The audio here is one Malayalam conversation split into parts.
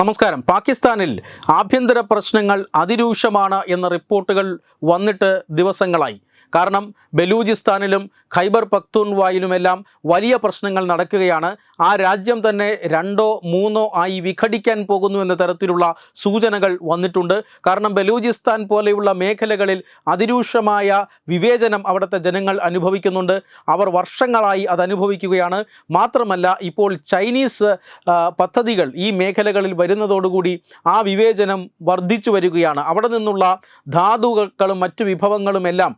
നമസ്കാരം. പാകിസ്ഥാനിൽ ആഭ്യന്തര പ്രശ്നങ്ങൾ അതിരൂക്ഷമാണ് എന്ന റിപ്പോർട്ടുകൾ വന്നിട്ട് ദിവസങ്ങളായി. കാരണം ബലൂചിസ്ഥാനിലും ഖൈബർ പക്തൂൺവായിലുമെല്ലാം വലിയ പ്രശ്നങ്ങൾ നടക്കുകയാണ്. ആ രാജ്യം തന്നെ രണ്ടോ മൂന്നോ ആയി വിഘടിക്കാൻ പോകുന്നു എന്ന തരത്തിലുള്ള സൂചനകൾ വന്നിട്ടുണ്ട്. കാരണം ബലൂചിസ്ഥാൻ പോലെയുള്ള മേഖലകളിൽ അതിരൂക്ഷമായ വിവേചനം അവിടുത്തെ ജനങ്ങൾ അനുഭവിക്കുന്നുണ്ട്. അവർ വർഷങ്ങളായി അത് അനുഭവിക്കുകയാണ് മാത്രമല്ല ഇപ്പോൾ ചൈനീസ് പദ്ധതികൾ ഈ മേഖലകളിൽ വരുന്നതോടുകൂടി ആ വിവേചനം വർദ്ധിച്ചു വരികയാണ്. അവിടെ നിന്നുള്ള ധാതുക്കളും മറ്റു വിഭവങ്ങളും എല്ലാം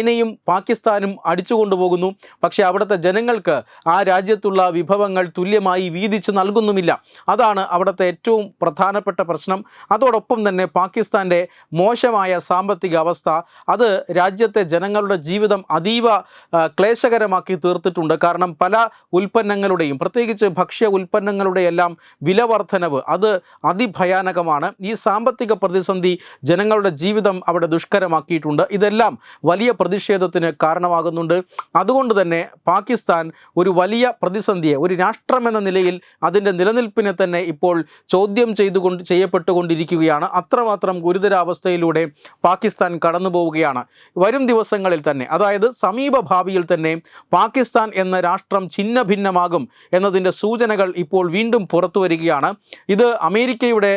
ചൈനയും പാകിസ്ഥാനും അടിച്ചുകൊണ്ടുപോകുന്നു. പക്ഷേ അവിടുത്തെ ജനങ്ങൾക്ക് ആ രാജ്യത്തുള്ള വിഭവങ്ങൾ തുല്യമായി വീതിച്ച് നൽകുന്നുമില്ല. അതാണ് അവിടുത്തെ ഏറ്റവും പ്രധാനപ്പെട്ട പ്രശ്നം. അതോടൊപ്പം തന്നെ പാകിസ്ഥാന്റെ മോശമായ സാമ്പത്തിക അവസ്ഥ അത് രാജ്യത്തെ ജനങ്ങളുടെ ജീവിതം അതീവ ക്ലേശകരമാക്കി തീർത്തിട്ടുണ്ട്. കാരണം പല ഉൽപ്പന്നങ്ങളുടെയും പ്രത്യേകിച്ച് ഭക്ഷ്യ ഉൽപ്പന്നങ്ങളുടെ എല്ലാം വില വർധനവ് അത് അതിഭയാനകമാണ്. ഈ സാമ്പത്തിക പ്രതിസന്ധി ജനങ്ങളുടെ ജീവിതം അവിടെ ദുഷ്കരമാക്കിയിട്ടുണ്ട്. ഇതെല്ലാം വലിയ പ്രതിഷേധത്തിന് കാരണമാകുന്നുണ്ട്. അതുകൊണ്ട് തന്നെ പാകിസ്ഥാൻ ഒരു വലിയ പ്രതിസന്ധിയെ ഒരു രാഷ്ട്രമെന്ന നിലയിൽ അതിന്റെ നിലനിൽപ്പിനെ തന്നെ ഇപ്പോൾ ചോദ്യം ചെയ്തുകൊണ്ട് ചെയ്യപ്പെട്ടുകൊണ്ടിരിക്കുകയാണ്. അത്രമാത്രം ഗുരുതരാവസ്ഥയിലൂടെ പാകിസ്ഥാൻ കടന്നു പോവുകയാണ് വരും ദിവസങ്ങളിൽ തന്നെ അതായത് സമീപ ഭാവിയിൽ തന്നെ പാകിസ്ഥാൻ എന്ന രാഷ്ട്രം ഛിന്ന ഭിന്നമാകും എന്നതിന്റെ സൂചനകൾ ഇപ്പോൾ വീണ്ടും പുറത്തു വരികയാണ്. ഇത് അമേരിക്കയുടെ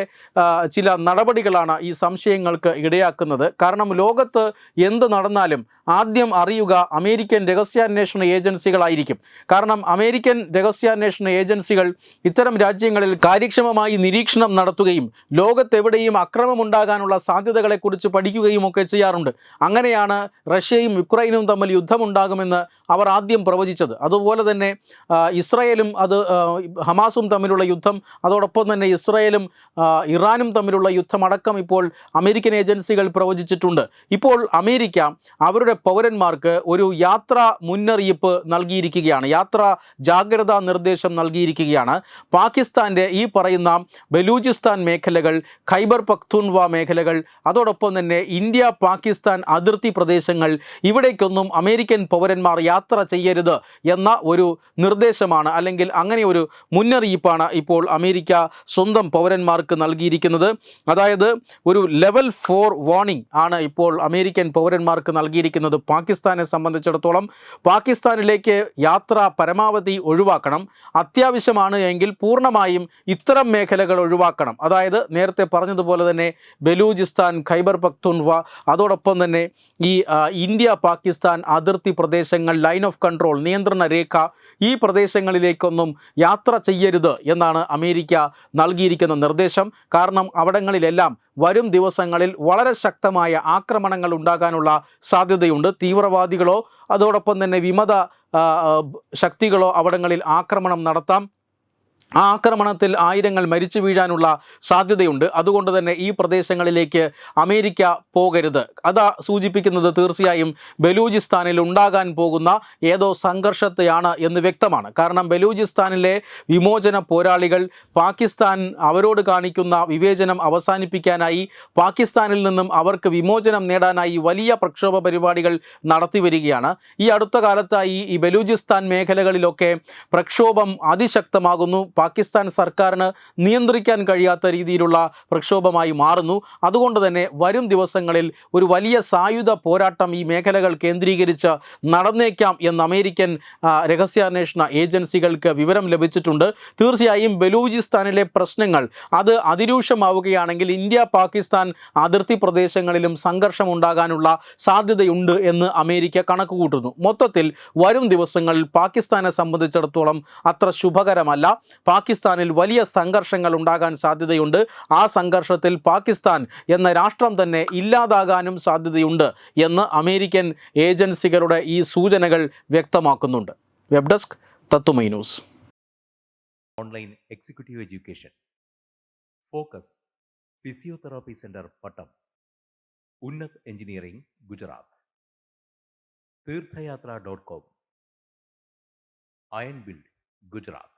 ചില നടപടികളാണ് ഈ സംശയങ്ങൾക്ക് ഇടയാക്കുന്നത്. കാരണം ലോകത്ത് എന്ത് നടന്നാലും ആദ്യം അറിയുക അമേരിക്കൻ രഹസ്യാന്വേഷണ ഏജൻസികളായിരിക്കും. കാരണം അമേരിക്കൻ രഹസ്യാന്വേഷണ ഏജൻസികൾ ഇത്തരം രാജ്യങ്ങളിൽ കാര്യക്ഷമമായി നിരീക്ഷണം നടത്തുകയും ലോകത്തെവിടെയും അക്രമമുണ്ടാകാനുള്ള സാധ്യതകളെക്കുറിച്ച് പഠിക്കുകയും ഒക്കെ ചെയ്യാറുണ്ട്. അങ്ങനെയാണ് റഷ്യയും യുക്രൈനും തമ്മിൽ യുദ്ധമുണ്ടാകുമെന്ന് അവർ ആദ്യം പ്രവചിച്ചത്. അതുപോലെ തന്നെ ഇസ്രയേലും അത് ഹമാസും തമ്മിലുള്ള യുദ്ധം അതോടൊപ്പം തന്നെ ഇസ്രായേലും ഇറാനും തമ്മിലുള്ള യുദ്ധമടക്കം ഇപ്പോൾ അമേരിക്കൻ ഏജൻസികൾ പ്രവചിച്ചിട്ടുണ്ട്. ഇപ്പോൾ അമേരിക്ക അവരുടെ പൗരന്മാർക്ക് ഒരു യാത്രാ മുന്നറിയിപ്പ് നൽകിയിരിക്കുകയാണ്. യാത്രാ ജാഗ്രതാ നിർദ്ദേശം നൽകിയിരിക്കുകയാണ്. പാകിസ്ഥാന്റെ ഈ പറയുന്ന ബലൂചിസ്ഥാൻ മേഖലകൾ ഖൈബർ പഖ്തൂൺവ മേഖലകൾ അതോടൊപ്പം തന്നെ ഇന്ത്യ പാകിസ്ഥാൻ അതിർത്തി പ്രദേശങ്ങൾ ഇവിടേക്കൊന്നും അമേരിക്കൻ പൗരന്മാർ യാത്ര ചെയ്യരുത് എന്ന ഒരു നിർദ്ദേശമാണ്. അല്ലെങ്കിൽ അങ്ങനെ ഒരു മുന്നറിയിപ്പാണ് ഇപ്പോൾ അമേരിക്ക സ്വന്തം പൗരന്മാർക്ക് നൽകിയിരിക്കുന്നത്. അതായത് ഒരു ലെവൽ ഫോർ വാർണിംഗ് ആണ് ഇപ്പോൾ അമേരിക്കൻ പൗരന്മാർക്ക് നൽകിയിരിക്കുന്നത്. പാകിസ്ഥാനെ സംബന്ധിച്ചിടത്തോളം പാകിസ്ഥാനിലേക്ക് യാത്ര പരമാവധി ഒഴിവാക്കണം. അത്യാവശ്യമാണ് എങ്കിൽ പൂർണമായും ഇത്തരം മേഖലകൾ ഒഴിവാക്കണം. അതായത് നേരത്തെ പറഞ്ഞതുപോലെ തന്നെ ബലൂചിസ്ഥാൻ ഖൈബർ പക്തുൻവ അതോടൊപ്പം തന്നെ ഈ ഇന്ത്യ പാകിസ്ഥാൻ അതിർത്തി പ്രദേശങ്ങൾ ലൈൻ ഓഫ് കൺട്രോൾ നിയന്ത്രണ രേഖ ഈ പ്രദേശങ്ങളിലേക്കൊന്നും യാത്ര ചെയ്യരുത് എന്നാണ് അമേരിക്ക നൽകിയിരിക്കുന്ന നിർദ്ദേശം. കാരണം അവിടങ്ങളിലെല്ലാം വരും ദിവസങ്ങളിൽ വളരെ ശക്തമായ ആക്രമണങ്ങൾ ഉണ്ടാകാനുള്ള സാധ്യതയുണ്ട്. തീവ്രവാദികളോ അതോടൊപ്പം തന്നെ വിമത ശക്തികളോ അവിടങ്ങളിൽ ആക്രമണം നടത്താം. ആക്രമണത്തിൽ ആയിരങ്ങൾ മരിച്ചു വീഴാനുള്ള സാധ്യതയുണ്ട്. അതുകൊണ്ട് തന്നെ ഈ പ്രദേശങ്ങളിലേക്ക് അമേരിക്ക പോകരുത്. അതാ സൂചിപ്പിക്കുന്നത് തീർച്ചയായും ബലൂചിസ്ഥാനിൽ ഉണ്ടാകാൻ പോകുന്ന ഏതോ സംഘർഷത്തെയാണ് എന്ന് വ്യക്തമാണ്. കാരണം ബലൂചിസ്ഥാനിലെ വിമോചന പോരാളികൾ പാകിസ്ഥാൻ അവരോട് കാണിക്കുന്ന വിവേചനം അവസാനിപ്പിക്കാനായി പാകിസ്ഥാനിൽ നിന്നും അവർക്ക് വിമോചനം നേടാനായി വലിയ പ്രക്ഷോഭ പരിപാടികൾ നടത്തി വരികയാണ്. ഈ അടുത്ത കാലത്തായി ഈ ബലൂചിസ്ഥാൻ മേഖലകളിലൊക്കെ പ്രക്ഷോഭം അതിശക്തമാകുന്നു. പാകിസ്ഥാൻ സർക്കാരിന് നിയന്ത്രിക്കാൻ കഴിയാത്ത രീതിയിലുള്ള പ്രക്ഷോഭമായി മാറുന്നു. അതുകൊണ്ട് തന്നെ വരും ദിവസങ്ങളിൽ ഒരു വലിയ സായുധ പോരാട്ടം ഈ മേഖലകൾ കേന്ദ്രീകരിച്ച് നടന്നേക്കാം എന്ന് അമേരിക്കൻ രഹസ്യാന്വേഷണ ഏജൻസികൾക്ക് വിവരം ലഭിച്ചിട്ടുണ്ട്. തീർച്ചയായും ബലൂചിസ്ഥാനിലെ പ്രശ്നങ്ങൾ അത് അതിരൂക്ഷമാവുകയാണെങ്കിൽ ഇന്ത്യ പാകിസ്ഥാൻ അതിർത്തി പ്രദേശങ്ങളിലും സംഘർഷം ഉണ്ടാകാനുള്ള സാധ്യതയുണ്ട് എന്ന് അമേരിക്ക കണക്കുകൂട്ടുന്നു. മൊത്തത്തിൽ വരും ദിവസങ്ങളിൽ പാകിസ്ഥാനെ സംബന്ധിച്ചിടത്തോളം അത്ര ശുഭകരമല്ല. പാകിസ്ഥാനിൽ വലിയ സംഘർഷങ്ങൾ ഉണ്ടാകാൻ സാധ്യതയുണ്ട്. ആ സംഘർഷത്തിൽ പാകിസ്ഥാൻ എന്ന രാഷ്ട്രം തന്നെ ഇല്ലാതാകാനും സാധ്യതയുണ്ട് എന്ന് അമേരിക്കൻ ഏജൻസികളുടെ ഈ സൂചനകൾ വ്യക്തമാക്കുന്നുണ്ട്. വെബ് ഡെസ്ക് തത്തുമൈ news. Online executive education. Focus physiotherapy centre Pattom. Unnath engineering Gujarat. Theerthayathra dot com. Iron build Gujarat.